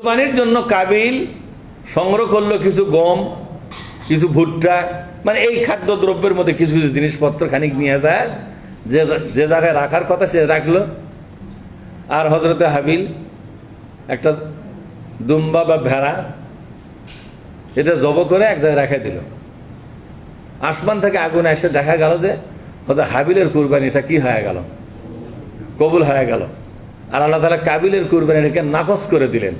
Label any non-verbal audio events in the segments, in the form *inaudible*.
কোরবানির জন্য কাবিল সংগ্রহ করল কিছু গম, কিছু ভুট্টা মানে এই খাদ্য দ্রব্যের মধ্যে কিছু কিছু জিনিসপত্র খানিক নিয়ে যায়, যে যে জায়গায় রাখার কথা সে রাখল। আর হজরতে হাবিল একটা দুম্বা বা ভেড়া, এটা জব করে এক জায়গায় রেখে দিল। আসমান থেকে আগুন এসে দেখা গেল যে হয়তো হাবিলের কুরবানিটা কি হয়ে গেল? কবুল হয়ে গেল। আর আল্লাহ তালা কাবিলের কুরবানিটাকে নাকচ করে দিলেন।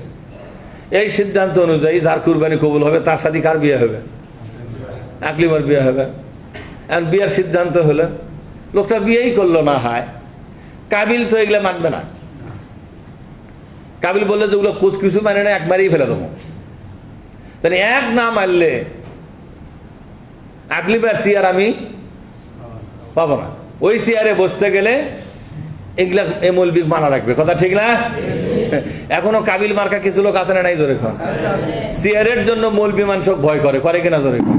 এই সিদ্ধান্ত অনুযায়ী যার কুরবানি কবুল হবে, তার সাথে কার বিয়ে হবে? আকলিমার বিয়ে হবে। এখন বিয়ের সিদ্ধান্ত হলো, লোকটা বিয়েই করল না হয়। কাবিল তো এগুলো মানবে না। কাবিল বললে যেগুলো কুচ কিছু মানে না, একবারেই ফেলে দেবো। তাহলে এক না মারলে আকলিবার চেয়ার আমি পাবো না। ওই চেয়ারে বসতে গেলে এগুলা এ মৌলবিক মানা রাখবে। কথা ঠিক না? *laughs* এখনও কাবিল মার্কা কিছু লোক আছে না নাই জোরে খান চেয়ারের জন্য মৌলবি মানুষ ভয় করে করে কিনা জোরে খান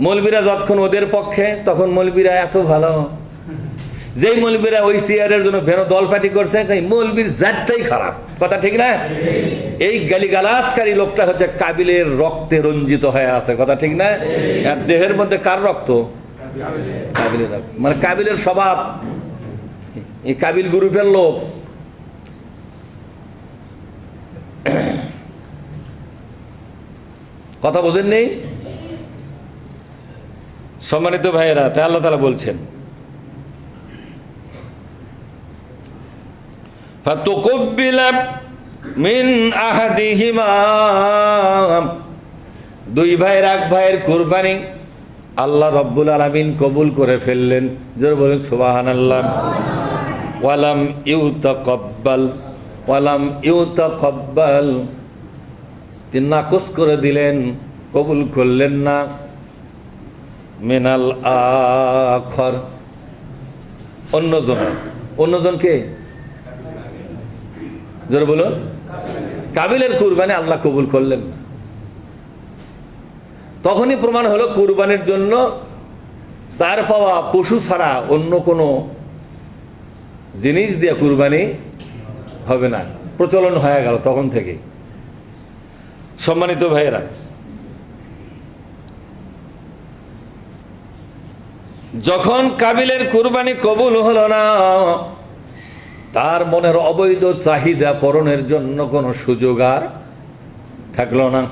মৌলবীরা যতক্ষণ ওদের পক্ষে, তখন মৌলবীরা এত ভালো। যেই মৌলবীরা ওই সিয়ারের জন্য ভেন দল পার্টি করছে মৌলবীর জাতটাই খারাপ। কথা ঠিক না? এই গালিগালাসকারী লোকটা হচ্ছে কাবিলের রক্তে রঞ্জিত হয়ে আছে। কথা ঠিক না? আর দেহের মধ্যে কার রক্ত? কাবিলের রক্ত। মানে কাবিলের স্বভাব। এই কাবিল গ্রুপের লোক। কথা বোঝেন নেই? সম্মানিত ভাইয়েরা তাই আল্লাহ তালা বলছেন। মিন দুই ভাইয়ের এক ভাইয়ের কুরবানি আল্লাহ রব্বুল আলমিন কবুল করে ফেললেন। জোর বলেন সুবাহান আল্লাহ ওয়ালাম ইউ তকব্বাল ওয়ালাম ইউ তকব্বাল তিনি নাকচ করে দিলেন, কবুল করলেন না। মিনাল আখর। অন্যজন। অন্যজনকে জোরে বলুন। কাবিলের কুরবানি আল্লাহ কবুল করলেন না। তখনই প্রমাণ হলো কুরবানির জন্য চার পাওয়া পশু ছাড়া অন্য কোনো জিনিস দিয়ে কুরবানি হবে না। প্রচলন হয়ে গেল তখন থেকে। সম্মানিত ভাইয়েরা, যখন কাবিলের কুরবানি কবুল হলো না, তার মনের অবৈধ চাহিদা পূরণের জন্য কোনো সুযোগ আর থাকল না।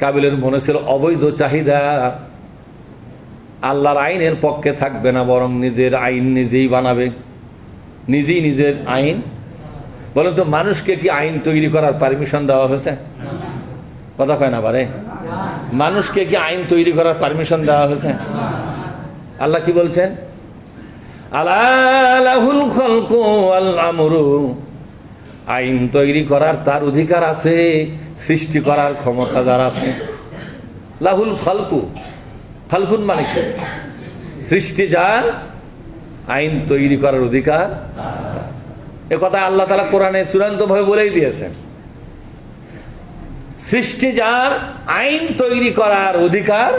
কাবিলের মনে ছিল অবৈধ চাহিদা। আল্লাহর আইনের পক্ষে থাকবে না, বরং নিজের আইন নিজেই বানাবে। নিজেই নিজের আইন। বলেন তো, মানুষকে কি আইন তৈরি করার পারমিশন দেওয়া হয়েছে? কথা কয় না পারে মানুষকে কি আইন তৈরি করার পারমিশন দেওয়া হয়েছে? আল্লাহ কি বলছেন? আইন তৈরি করার তার অধিকার আছে, সৃষ্টি করার ক্ষমতা যার আছে। লাহুল খলকু। খালকুন মানে কি? সৃষ্টি যার, আইন তৈরি করার অধিকার। এ কথা আল্লাহ তালা কোরআনে চূড়ান্তভাবে বলেই দিয়েছেন। সৃষ্টি যার, আইন তৈরি করার অধিকার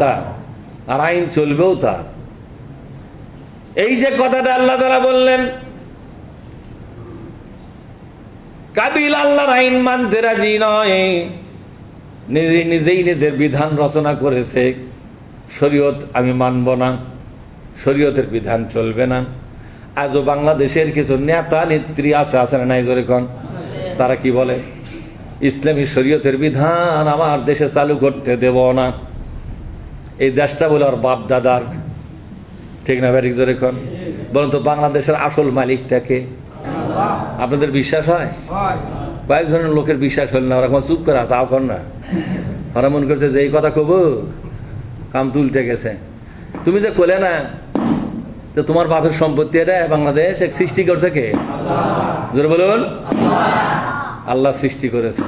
তার, আর আইন চলবেও তার। এই যে কথাটা আল্লাহ তারা বললেন, কাবিল আল্লাহর আইন মানতে রাজি নয়, নিজে, নিজেই নিজের বিধান রচনা করেছে, শরীয়ত আমি মানব না, শরীয়তের বিধান চলবে না। আজও বাংলাদেশের কিছু নেতা নেত্রী আছে আছে না নাই জোরে তারা কি বলে? ইসলামী শরীয়তের বিধান আমার দেশে চালু করতে দেব না। এই দেশটা বলে ওর বাপ দাদার। ঠিক না ব্যারিক জোরে কন? বলুন তো বাংলাদেশের আসল মালিকটাকে আপনাদের বিশ্বাস হয়? কয়েকজনের লোকের বিশ্বাস হল না ওরা চুপ করে আছে আও না? ওরা মনে করছে যে এই কথা কব কাম তুলতে গেছে। তুমি যে কোলে না তো তোমার বাপের সম্পত্তি এটা বাংলাদেশ এক সৃষ্টি করছে কে? জোরে বলুন। আল্লাহ সৃষ্টি করেছে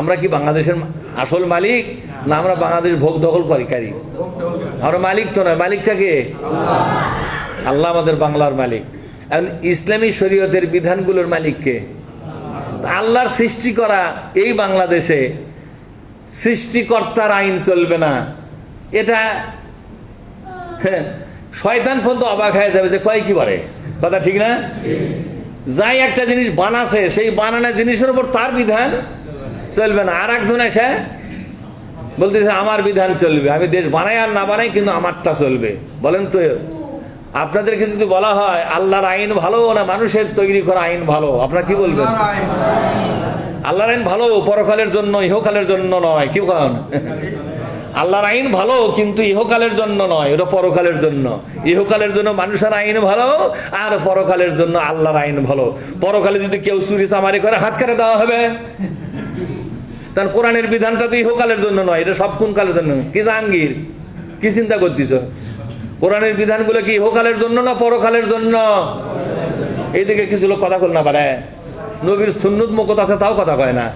আমরা কি বাংলাদেশের আসল মালিক? না আমরা বাংলাদেশ ভোগ দখল করি কারি। আমরা মালিক তো নয় মালিকটা কে? আল্লাহ আমাদের বাংলার মালিক। এখন ইসলামী শরীয়তের বিধানগুলোর মালিককে আল্লাহর সৃষ্টি করা এই বাংলাদেশে সৃষ্টিকর্তার আইন চলবে না। এটা হ্যাঁ, শয়তান পর্যন্ত অবাক হয়ে যাবে যে কয় কি বলে কথা ঠিক না? যাই একটা জিনিস বানাছে সেই বানানো জিনিসের উপর তার বিধান চলবে না। আর একজন এসে বলতেছে আমার বিধান চলবে। আমি দেশ বানাই আর না বানাই কিন্তু আমারটা চলবে। বলেন তো আপনাদেরকে যদি বলা হয় আল্লাহর আইন ভালো না মানুষের তৈরি করা আইন ভালো? আপনারা কি বলবেন? আল্লাহর আইন ভালো। পরকালের জন্য ইহকালের জন্য নয়। কি কারণ আল্লাহর আইন ভালো, কিন্তু ইহকালের জন্য নয় ওটা পরকালের জন্য। ইহকালের জন্য মানুষের আইন ভালো, আর পরকালের জন্য আল্লাহর আইন ভালো। পরকালে যদি কেউ চুরি চামারি করে, হাত কাটে দেওয়া হবে। তার কোরআনের বিধানটা তো ইহকালের জন্য নয়, এটা সব কোন কালের জন্য? কি জাহাঙ্গীর? কি চিন্তা করতেছ? কোরআনের বিধানগুলো কি ইহকালের জন্য না পরকালের জন্য? এইদিকে কিছু লোক কথা বল না পারে। নবীর সুন্নত মুখত আছে, তাও কথা কয় না।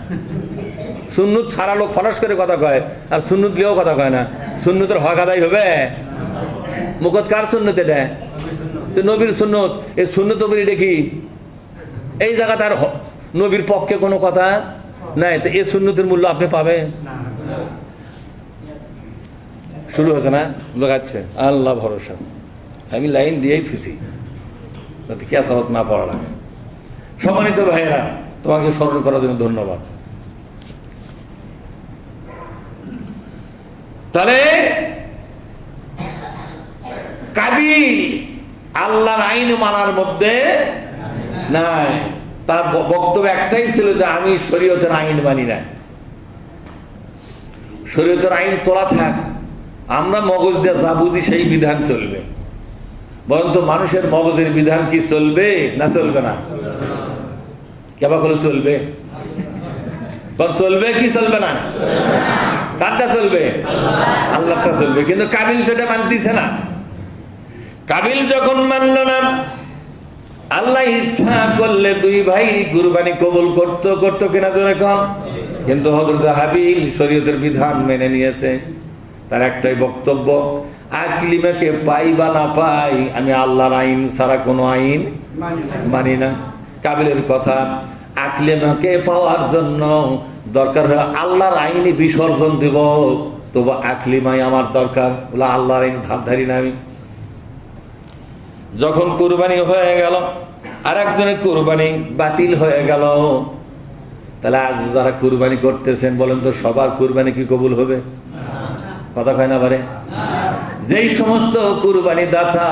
সুন্নুত ছাড়া লোক ফরাস করে কথা কয়, আর সুন্নুত লিয়েও কথা কয় না। সুন্নুতের হক আদায় হবে? মুখত কার সুন্নত তো নবীর সুন্নত। এই সুন্নত উপরে দেখি এই জায়গা তার নবীর পক্ষে কোনো কথা নাই। তো এই সুন্নতের মূল্য আপনি পাবেন? শুরু হয়েছে না? লোকাচ্ছে। আল্লাহ ভরসা। আমি লাইন দিয়েই যাতে কি আসামত না পড়া লাগে। সম্মানিত ভাইয়েরা, তোমাকে স্মরণ করার জন্য ধন্যবাদ। তাহলে কাবিল আল্লাহর আইন মানার মধ্যে নাই। তার বক্তব্য একটাই ছিল যে আমি শরীয়তের আইন মানি না। শরীয়তের আইন তোলা থাক, আমরা মগজ দিয়ে যা বুঝি সেই বিধান চলবে। বরঞ্চ মানুষের মগজের বিধান কি চলবে না চলবে না? কেবা করে চলবে? চলবে কি চলবে না? কারটা চলবে। আল্লাহটা চলবে। কিন্তু কাবিল এটা মানতেছে না। কাবিল যখন মানল না, আল্লাহ ইচ্ছা করলে দুই ভাই কুরবানি কবুল করতো করতো কিনা তো এখন কিন্তু হজরত হাবিল শরীয়তের বিধান মেনে নিয়েছে। তার একটাই বক্তব্য, আকলিমাকে পাই বা না পাই, আমি আল্লাহর আইন ছাড়া কোনো আইন মানি না। কাবিলের কথা, আকলিমাকে পাওয়ার জন্য দরকার হলে আল্লাহর আইনে বিসর্জন দেব। তবু আকলিমাই আমার দরকার। বলে আল্লাহর আইন ধার ধারি না আমি। যখন কুরবানি হয়ে গেল আর একজনের কুরবানি বাতিল হয়ে গেল। তাহলে আজ যারা কুরবানি করতেছেন, বলেন তো সবার কুরবানি কি কবুল হবে? কথা কয় না পারে? যেই সমস্ত কুরবানি দাতা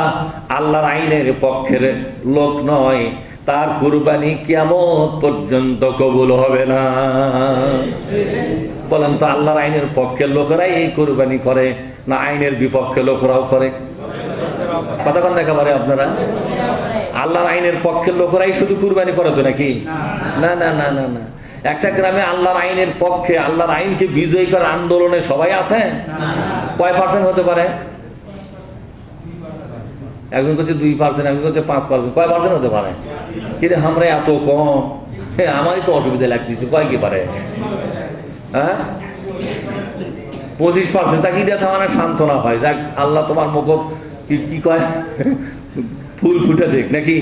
আল্লাহর আইনের পক্ষের লোক নয় তার কুরবানি কেমন পর্যন্ত কবুল হবে না। বলেন তো আল্লাহর আইনের পক্ষের লোকেরাই এই কুরবানি করে, না আইনের বিপক্ষে লোকেরাও করে? কথা কন একেবারে আপনারা? আল্লাহর আইনের পক্ষের লোকেরাই শুধু কুরবানি করে তো নাকি? না না না না না। একটা গ্রামে আল্লাহর আইনের পক্ষে, আল্লাহর আইনকে বিজয়ী করার আন্দোলনে সবাই আছে? কয় পার্সেন্ট হতে পারে? একজন করছে দুই পার্সেন্ট একজন করছে পাঁচ পার্সেন্ট কয় পার্সেন্ট হতে পারে? কিন্তু আমরা এত কম হ্যাঁ আমারই তো অসুবিধা লাগতেছে কয় কি পারে হ্যাঁ পঁচিশ পার্সেন্ট তা কি দেখা মানে সান্ত্বনা হয় যাক আল্লাহ তোমার মুখ কি কি কয় ফুল ফুটে দেখ নাকি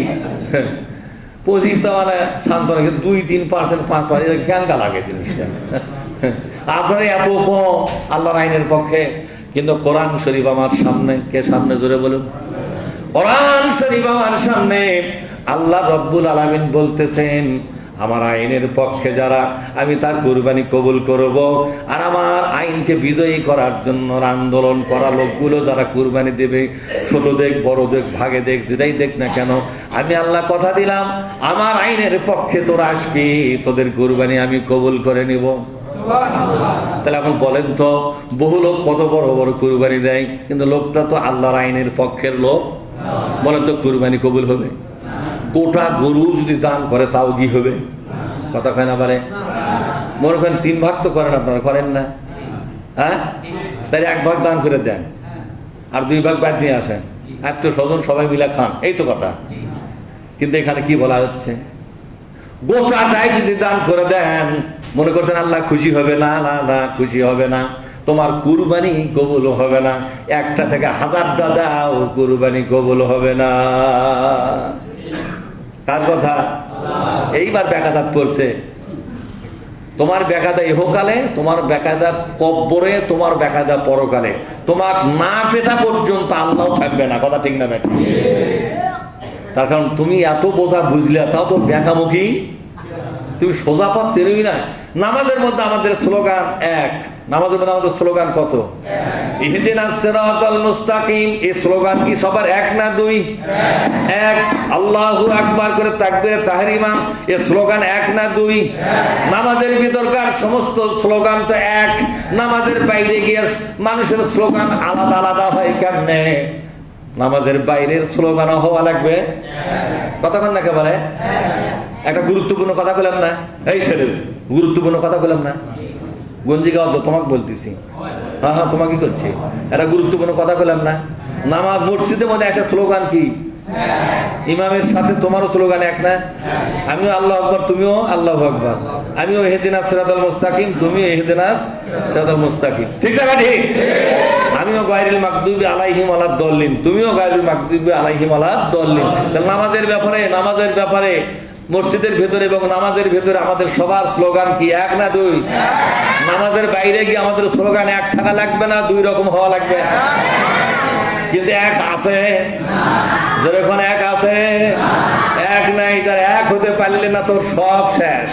পঁচিশ তা মানে সান্ত্বনা দুই তিন পার্সেন্ট পাঁচ পার্সেন্ট ক্যাঙ্গা লাগে জিনিসটা আপনারা এত কম আল্লাহর আইনের পক্ষে কিন্তু কোরআন শরীফ আমার সামনে কে সামনে জোরে বলুন কোরআন শরীফ আমার সামনে আল্লাহ রব্বুল আলামিন বলতেছেন, আমার আইনের পক্ষে যারা, আমি তার কুরবানি কবুল করব আর আমার আইনকে বিজয়ী করার জন্য আন্দোলন করা লোকগুলো যারা কুরবানি দেবে, ছোট দেখ, বড় দেখ, ভাগে দেখ, যেটাই দেখ না কেন, আমি আল্লাহ কথা দিলাম, আমার আইনের পক্ষে তোরা আসবি, তোদের কুরবানি আমি কবুল করে নিব। তাহলে এখন বলেন তো, বহু লোক কত বড় বড় কুরবানি দেয়, কিন্তু লোকটা তো আল্লাহর আইনের পক্ষের লোক। বলেন তো কুরবানি কবুল হবে। গোটা গরু যদি দান করে, তাও কি হবে? কথা কয় না পারে? মনে করেন তিন ভাগ তো করেন আপনারা, করেন না? হ্যাঁ? তাই এক ভাগ দান করে দেন। আর দুই ভাগ বাদ দিয়ে আসেন। আত্মীয় স্বজন সবাই মিলে খান, এই তো কথা। কিন্তু এখানে কি বলা হচ্ছে? গোটাটাই যদি দান করে দেন, মনে করছেন আল্লাহ খুশি হবে না না না, খুশি হবে না। তোমার কুরবানি কবুল হবে না। একটা থেকে হাজারটা দাও, কুরবানি কবুল হবে না। কার কথা? এইবার বেকাদাত করছে তোমার ব্যাকাদা ইহকালে, তোমার ব্যাকাদা কব্বরে, তোমার ব্যাকাদা পরকালে। তোমার না পেটা পর্যন্ত আল্লাহ থাকবে না। কথা ঠিক না ব্যাটা তার কারণ তুমি এত বোঝা বুঝলে, তাও তো ব্যাকামুখী তুমি সোজা পথ চেনই না নামাজের মধ্যে আমাদের স্লোগান এক। নামাজের মধ্যে আমাদের স্লোগান কত? ইহদিন মুস্তাকিম। এই স্লোগান কি সবার এক না দুই? এক। আল্লাহু আকবার করে তাকবীরে তাহরিমা। এই স্লোগান এক না দুই? নামাজের ভিতরকার সমস্ত স্লোগান তো এক। নামাজের বাইরে গিয়ে মানুষের স্লোগান আলাদা আলাদা হয় কেমনে? নামাজের বাইরের স্লোগানও হওয়া লাগবে। কতক্ষণ না বলে একটা গুরুত্বপূর্ণ কথা বললাম না? এই ছেলে, গুরুত্বপূর্ণ কথা বললাম না? গঞ্জি গাওয়া তো তোমাকে বলতেছি। হ্যাঁ হ্যাঁ তোমাকে করছি। একটা গুরুত্বপূর্ণ কথা বললাম না? নামাজ, মসজিদের মধ্যে একটা স্লোগান কি? ইমামের সাথে তোমারও স্লোগান এক না? আমিও আল্লাহ আকবর, তুমিও আল্লাহ আকবর। আমিও এহেদিনাস সিরাতাল মুস্তাকিম, তুমিও এহেদিনাস সিরাতাল মুস্তাকিম। ঠিক না ঠিক? আমিও গায়রুল মাকদুবি আলাইহিম আলাদ দল্লিন, তুমিও গায়রুল মাকদুবি আলাইহিম আলাদ দল্লিন। তাহলে নামাজের ব্যাপারে নামাজের ব্যাপারে, মসজিদের ভেতরে এবং নামাজের ভেতরে আমাদের সবার স্লোগান কি? এক না দুই? নামাজের বাইরে গিয়ে আমাদের স্লোগান এক থাকা লাগবে না, দুই রকম হওয়া লাগবে। কিন্তু এক আছে। যেরকম এক আছে, এক নাই, যার এক হতে পারলে না তোর সব শেষ।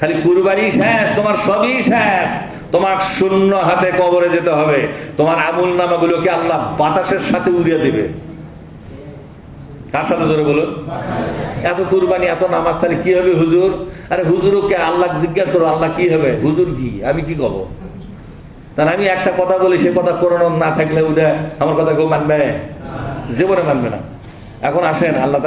খালি কুরবানি শেষ, তোমার সবই শেষ। তোমার শূন্য হাতে কবরে যেতে হবে। তোমার আমুল নামাগুলোকে আল্লাহ বাতাসের সাথে উড়িয়ে দিবে। তার সাথে জোরে বলুন? এত কুরবানি, এত নামাজ, তাহলে কি হবে হুজুর? আরে হুজুরকে আল্লাহ জিজ্ঞাসা করো, আল্লাহ কি হবে? হুজুর কি? আমি কি কব তাহলে আমি একটা কথা বলি, সে কথা করোনো না থাকলে ওটা আমার কথা কেউ মানবে? জীবনে মানবে না। এখন আসেন, আল্লাহ